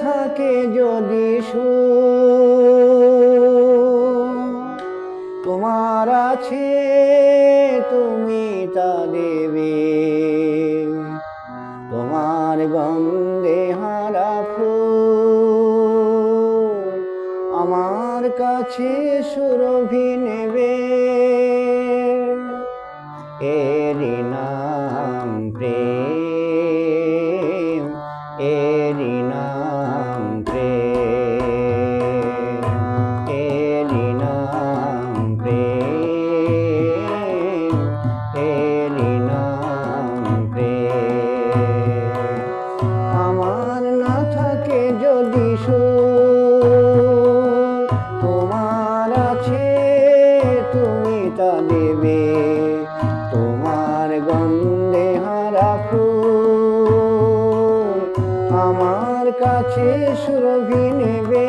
থাকে যদি তোমার আছে তুমি তা দেবে। তোমার গন্ধে হারা ফুল আমার কাছে সুরভি নেবে। এরি নাম প্রেম। সুর তোমার আছে তুমি তা দেবে তোমার গন্ধে হারা ফুল আমার কাছে সুরভি নেবে।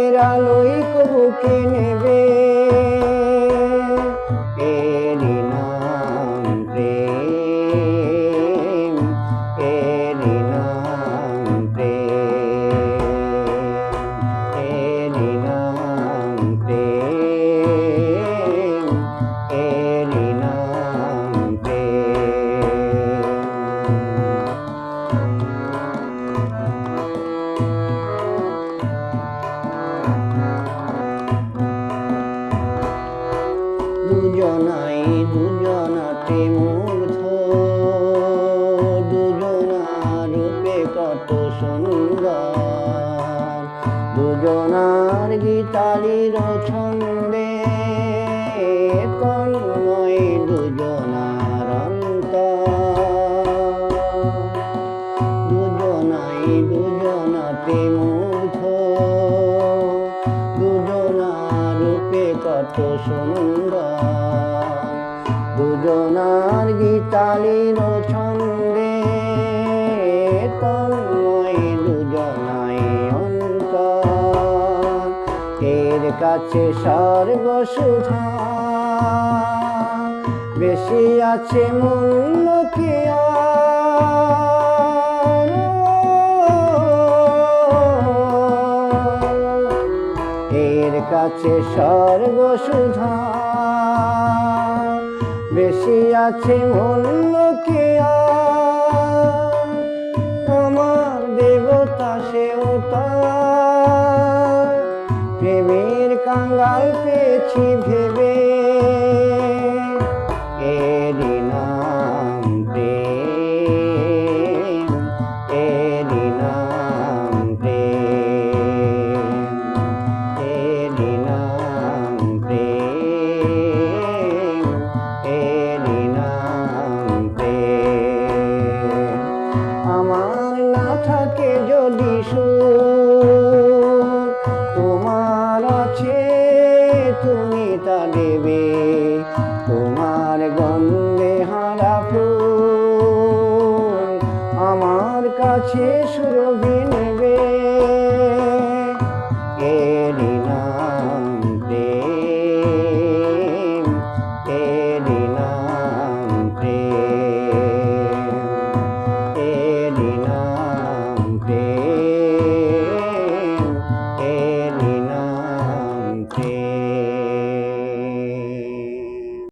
আলোয় কবুকে নেবে। দুজনাতে মুগ্ধ দুজনার রূপে কত সুন্দর। দুজনার গীতালির ছন্দে তন্ময় দুজনার অন্তর। দুজনাই দুজনাতে মুগ্ধ দুজনার রূপে কত সুন্দর। দুজনার গীতালির ছন্দে তন্ময় দুজনাই অন্তর এর কাছে সর্বসুধা বেশি আছে মূল্য কি? এর কাছে সর্বসুধা বেশি আছে মূল্য কি? আমার দেবতা তার প্রেমের কাঙ্গাল পেয়েছি ভেবে দেবে। তোমার গন্ধে হারা ফুল আমার কাছে সুরভি নেবে